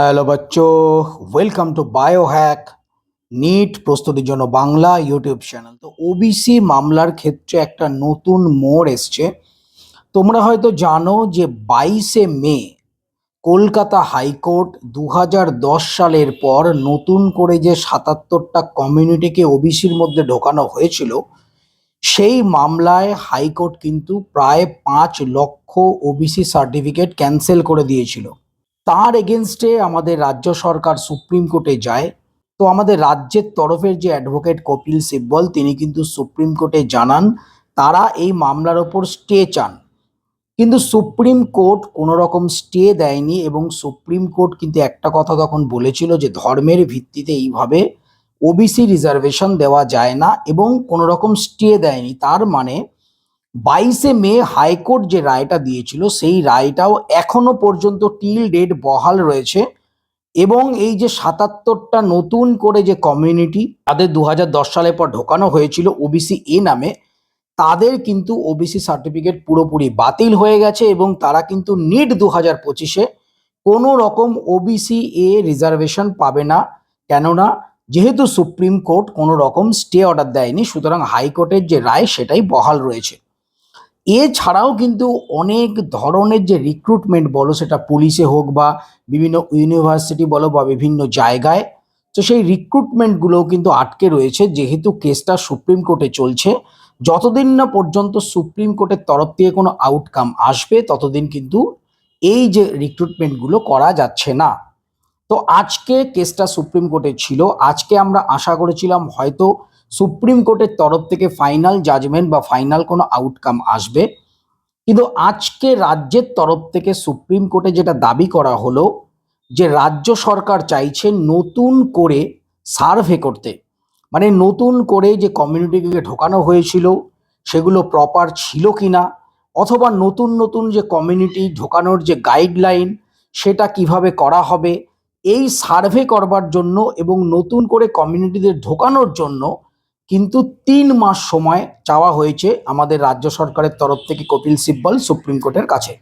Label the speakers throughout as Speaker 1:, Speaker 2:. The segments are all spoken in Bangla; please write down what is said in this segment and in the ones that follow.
Speaker 1: Hello বাচ্চো welcome to Bio Hack NEET প্রস্তুতির জন্য বাংলা ইউটিউব চ্যানেল তো ওবিসি মামলার ক্ষেত্রে একটা নতুন মোড় এসছে। তোমরা হয়তো জানো যে বাইশে মে কলকাতা হাইকোর্ট দু হাজার দশ সালের পর নতুন করে যে সাতাত্তরটা কমিউনিটিকে ওবিসির মধ্যে ঢোকানো হয়েছিল, সেই মামলায় হাইকোর্ট কিন্তু প্রায় পাঁচ লক্ষ ওবিসি সার্টিফিকেট ক্যান্সেল করে দিয়েছিল। তার এগেনস্টে আমাদের রাজ্য সরকার সুপ্রিম কোর্টে যায়। তো আমাদের রাজ্যের তরফের যে অ্যাডভোকেট কপিল সিব্বল, তিনি কিন্তু সুপ্রিম কোর্টে জানান, তারা এই মামলার ওপর স্টে চান। কিন্তু সুপ্রিম কোর্ট কোনো রকম স্টে দেয়নি এবং সুপ্রিম কোর্ট কিন্তু একটা কথা তখন বলেছিল যে ধর্মের ভিত্তিতে এইভাবে ওবিসি রিজার্ভেশন দেওয়া যায় না এবং কোনো রকম স্টে দেয়নি। তার মানে বাইশে মে হাইকোর্ট যে রায়টা দিয়েছিল, সেই রায়টাও এখনও পর্যন্ত টিল ডেট বহাল রয়েছে এবং এই যে সাতাত্তরটা নতুন করে যে কমিউনিটি, তাদের দু সালের পর ঢোকানো হয়েছিল ওবিসি এ নামে, তাদের কিন্তু ওবিসি সার্টিফিকেট পুরোপুরি বাতিল হয়ে গেছে এবং তারা কিন্তু নিট দু হাজার পঁচিশে কোনো রকম ওবিসি এ রিজার্ভেশন পাবে না। কেননা, যেহেতু সুপ্রিম কোর্ট কোনো রকম স্টে অর্ডার দেয়নি, সুতরাং হাইকোর্টের যে রায় সেটাই বহাল রয়েছে। এছাড়াও কিন্তু অনেক ধরনের যে রিক্রুটমেন্ট বলো সেটা পুলিশে হোক বা বিভিন্ন ইউনিভার্সিটি বলো বা বিভিন্ন জায়গায়, তো সেই রিক্রুটমেন্টগুলোও কিন্তু আটকে রয়েছে যেহেতু কেসটা সুপ্রিম কোর্টে চলছে। যতদিন না পর্যন্ত সুপ্রিম কোর্টের তরফ থেকে কোনো আউটকাম আসবে, ততদিন কিন্তু এই যে রিক্রুটমেন্টগুলো করা যাচ্ছে না। তো আজকে কেসটা সুপ্রিম কোর্টে ছিল, আজকে আমরা আশা করেছিলাম হয়তো সুপ্রিম কোর্টের তরফ থেকে ফাইনাল জাজমেন্ট বা ফাইনাল কোনো আউটকাম আসবে। কিন্তু আজকে রাজ্যের তরফ থেকে সুপ্রিম কোর্টে যেটা দাবি করা হলো, যে রাজ্য সরকার চাইছে নতুন করে সার্ভে করতে। মানে নতুন করে যে কমিউনিটিকে ঢোকানো হয়েছিল, সেগুলো প্রপার ছিল কিনা, অথবা নতুন নতুন যে কমিউনিটি ঢোকানোর যে গাইডলাইন সেটা কীভাবে করা হবে, এই সার্ভে করবার জন্য এবং নতুন করে কমিউনিটিদের ঢোকানোর জন্য কিন্তু তিন মাস সময় চাওয়া হয়েছে আমাদের রাজ্য সরকারের তরফ থেকে কপিল সিব্বল সুপ্রিম কোর্টের কাছে।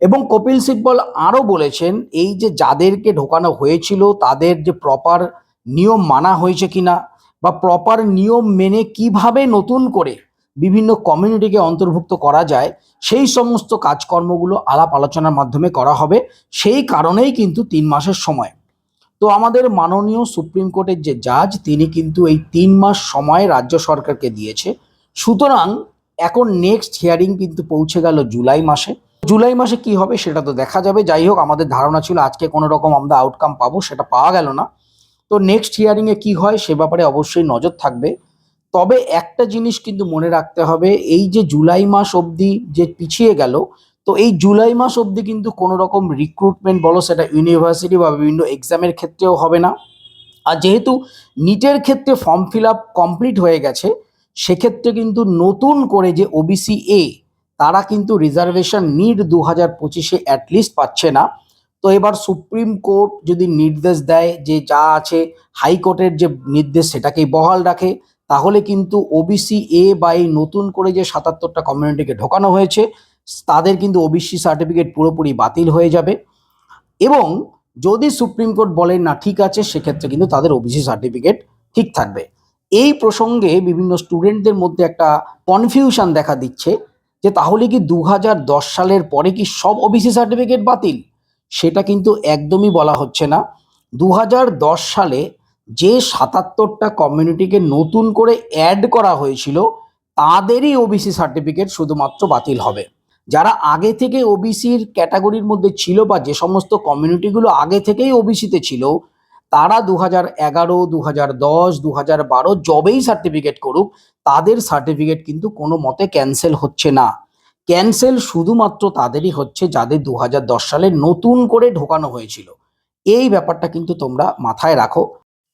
Speaker 1: এবং কপিল সিব্বল আরও বলেছেন, এই যে যাদেরকে ঢোকানো হয়েছিল, তাদের যে প্রপার নিয়ম মানা হয়েছে কিনা বা প্রপার নিয়ম মেনে কীভাবে নতুন করে বিভিন্ন কমিউনিটিকে অন্তর্ভুক্ত করা যায়, সেই সমস্ত কাজকর্মগুলো আলাপ আলোচনার মাধ্যমে করা হবে। সেই কারণেই কিন্তু তিন মাসের সময়। তো আমাদের মাননীয় সুপ্রিম কোর্টের যে জাজ, তিনি কিন্তু এই তিন মাস সময় রাজ্য সরকারকে দিয়েছে। সুতরাং এখন নেক্সট হিয়ারিং কিন্তু পৌঁছে গেল জুলাই মাসে। জুলাই মাসে কি হবে সেটা তো দেখা যাবে। যাই হোক, আমাদের ধারণা ছিল আজকে কোনো রকম আমরা আউটকাম পাবো, সেটা পাওয়া গেল না। তো নেক্সট হিয়ারিংয়ে কি হয় সে ব্যাপারে অবশ্যই নজর থাকবে। তবে একটা জিনিস কিন্তু মনে রাখতে হবে, এই যে জুলাই মাস অবধি যে পিছিয়ে গেল তো এই জুলাই মাস অবধি কিন্তু কোনো রকম রিক্রুটমেন্ট বলো সেটা ইউনিভার্সিটি বা বিভিন্ন এক্সামের ক্ষেত্রেও হবে না। আর যেহেতু নিটের ক্ষেত্রে ফর্ম ফিল আপ কমপ্লিট হয়ে গেছে, সেক্ষেত্রে কিন্তু নতুন করে যে ওবিসি এ তারা কিন্তু রিজার্ভেশন নিট দু হাজার পঁচিশে অ্যাটলিস্ট পাচ্ছে না। তো এবার সুপ্রিম কোর্ট যদি নির্দেশ দেয় যে যা আছে হাইকোর্টের যে নির্দেশ সেটাকেই বহাল রাখে, তাহলে কিন্তু ওবিসি এ বা এই নতুন করে যে সাতাত্তরটা কমিউনিটিকে ঢোকানো হয়েছে তাদের কিন্তু ওবিসি সার্টিফিকেট পুরোপুরি বাতিল হয়ে যাবে। এবং যদি সুপ্রিম কোর্ট বলেন না, ঠিক আছে, সেক্ষেত্রে কিন্তু তাদের ওবিসি সার্টিফিকেট ঠিক থাকবে। এই প্রসঙ্গে বিভিন্ন স্টুডেন্টদের মধ্যে একটা কনফিউশন দেখা দিচ্ছে যে, তাহলে কি দু হাজার দশ সালের পরে কি সব ওবিসি সার্টিফিকেট বাতিল? সেটা কিন্তু একদমই বলা হচ্ছে না। দু হাজার দশ সালে যে সাতাত্তরটা কমিউনিটিকে নতুন করে অ্যাড করা হয়েছিল, তাদেরই ওবিসি সার্টিফিকেট শুধুমাত্র বাতিল হবে। যারা আগে থেকে ওবিসির ক্যাটাগরির মধ্যে ছিল বা যে সমস্ত কমিউনিটিগুলো আগে থেকেই ওবিসিতে ছিল, তারা দু হাজার এগারো দু হাজার দশ দু হাজার বারো জবেই সার্টিফিকেট করুক, তাদের সার্টিফিকেট কিন্তু কোনো মতে ক্যান্সেল হচ্ছে না। ক্যান্সেল শুধুমাত্র তাদেরই হচ্ছে যাদের দু হাজার দশ সালে নতুন করে ঢোকানো হয়েছিল। এই ব্যাপারটা কিন্তু তোমরা মাথায় রাখো।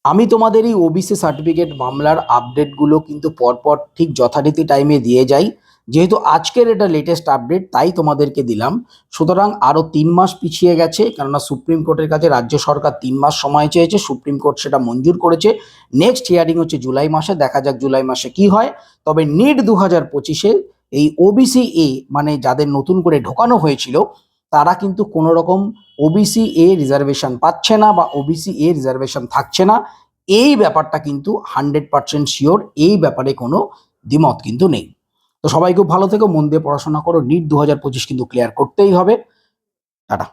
Speaker 1: আমি তোমাদের এই ওবিসি সার্টিফিকেট মামলার আপডেটগুলো কিন্তু পরপর ঠিক যথারীতি টাইমে দিয়ে যাই। যেহেতু আজকের এটা লেটেস্ট আপডেট তাই তোমাদেরকে দিলাম। সুতরাং আরও তিন মাস পিছিয়ে গেছে, কেননা সুপ্রিম কোর্টের কাছে রাজ্য সরকার তিন মাস সময় চেয়েছে সুপ্রিম কোর্ট সেটা মঞ্জুর করেছে। নেক্সট হিয়ারিং হচ্ছে জুলাই মাসে, দেখা যাক জুলাই মাসে কি হয়। তবে নিট দু হাজার পঁচিশে এই ওবিসি এ মানে যাদের নতুন করে ঢোকানো হয়েছিল তারা কিন্তু কোনো রকম ওবিসি এ রিজার্ভেশন পাচ্ছে না বা ওবিসি এ রিজার্ভেশন থাকছে না। এই ব্যাপারটা কিন্তু হান্ড্রেড পার্সেন্ট শিওর, এই ব্যাপারে কোনো দ্বিমত কিন্তু নেই। তো সবাই খুব ভালো থেকো, মন দিয়ে পড়াশোনা করো, নিট দু হাজার পঁচিশ কিন্তু ক্লিয়ার করতেই হবে। টাটা।